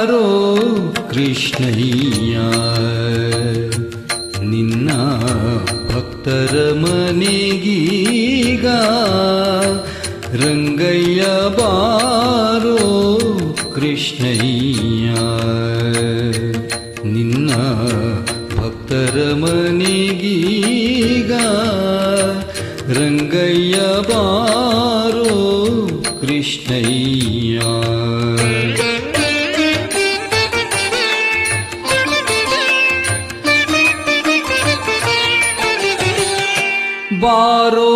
ಬಾರೋ ಕೃಷ್ಣಯ್ಯ ನಿನ್ನ ಭಕ್ತರ ಮನೆಗೀಗ ರಂಗಯ್ಯ ಬಾರೋ ಕೃಷ್ಣಯ್ಯ ನಿನ್ನ ಭಕ್ತರ ಮನೆಗೀಗ ರಂಗಯ್ಯ ಬಾರೋ ಕೃಷ್ಣಯ್ಯ ಬಾರೋ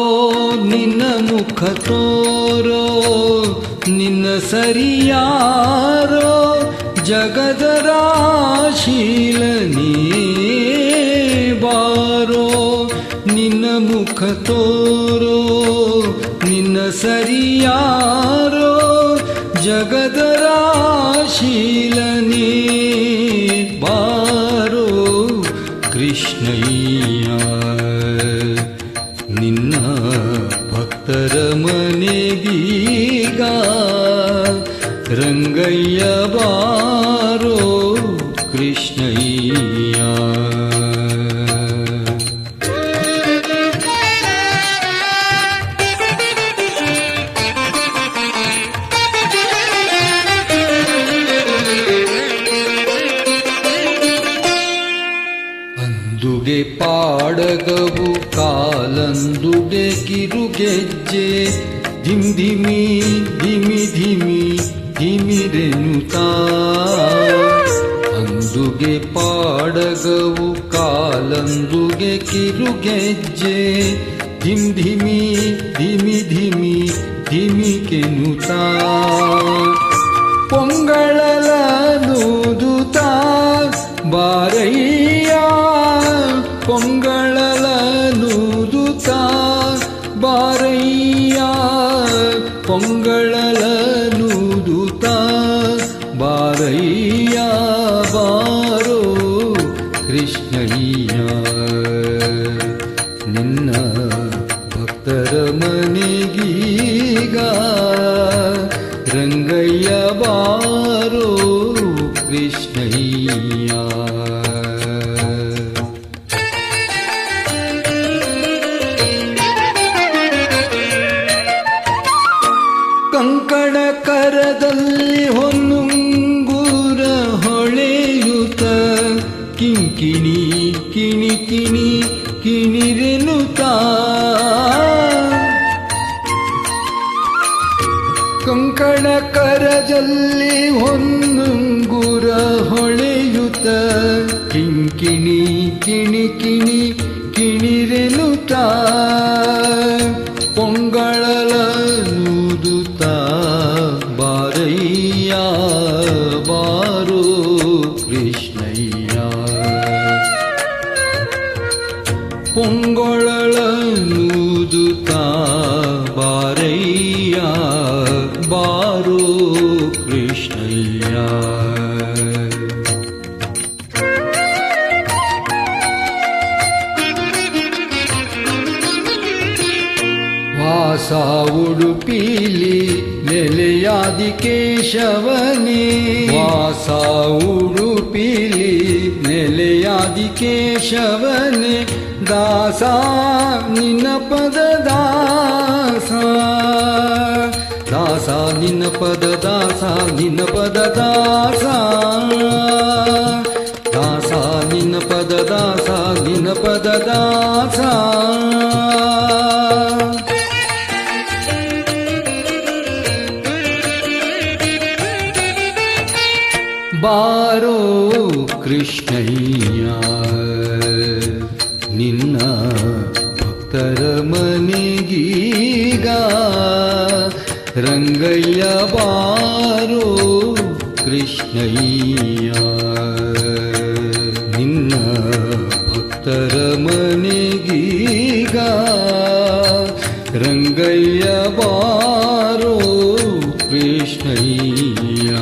ನಿನ್ನ ಮುಖ ತೋರೋ ನಿನ್ನ ಸರಿಯಾರೋ ಜಗದ ರಾಶೀಲನೇ ಬಾರೋ ನಿನ್ನ ಮುಖ ತೋರೋ ನಿನ್ನ ಸರಿಯಾರೋ ಜಗದ ರಾಶೀಲನೇ कृष्णैया पाड गु कालुगे गिरुगे जे धिमि धिमि धिमि धिमि देनुता ಕಿರುಗೆ ಪಾಡಗವು ಕಾಲಂದುಗೆ ಕಿರುಗೆಜ್ಜೆ. ಧಿಮ್ ಧಿಮಿ ಧಿಮಿ ಧಿಮಿ ಧಿಮಿ ಕೆನ್ನುತ್ತಾ ಪೊಂಗಳಲೂದುತ ಬಾರಯ್ಯ. ಪೊಂಗಳಲೂದುತ ಬಾರಯ್ಯ. ಪೊಂಗಳಲ ನಿನ್ನ ಭಕ್ತರ ಮನೆಗೀಗ ರಂಗಯ್ಯ ಬಾರೋ ಕೃಷ್ಣಯ್ಯ. ಕಂಕಣ ಕಿಂಕಿಣಿ ಕಿಣಿ ಕಿಣಿ ಕಿಣಿರೆನುತ್ತಾ ಕಂಕಣ ಕರಜಲ್ಲಿ ಹೊನ್ನುಂಗುರ ಹೊಳೆಯುತ. ಕಿಂಕಿಣಿ ಕಿಣಿ ಕಿಣಿ ಕಿಣಿರೆನುತ್ತ ಪೊಂಗಳಲ ಪೊಂಗೊಳಲೂದುತ್ತ ಬಾರಯ್ಯ ಬಾರೋ ಕೃಷ್ಣಯ್ಯ. ವಾಸ ಉಡುಪಿಲಿ ನೆಲೆಯಾದಿ ಕೇಶವನೇ ವಾಸ ಉಡುಪಿಲಿ ನೆಲೆಯಾದಿ ಕೇಶವನೇ ದಾಸ ನಿನ್ನ ಪದ ದಾಸ ದಾಸ ನಿನ್ನ ಪದ ದಾಸ ನಿನ್ನ ಪದ ದಾಸ ದಾಸ ನಿನ್ನ ಪದ ದಾಸ ನಿನ್ನ ಪದ ದಾಸ ಬಾರೋ ಕೃಷ್ಣಯ್ಯ. ನಿನ್ನ ಭಕ್ತರ ಮನೆಗೀಗ ರಂಗಯ್ಯ ಬಾರೋ ಕೃಷ್ಣಯ್ಯ. ನಿನ್ನ ಭಕ್ತರ ಮನೆಗೀಗ ರಂಗಯ್ಯ ಬಾರೋ ಕೃಷ್ಣಯ್ಯ.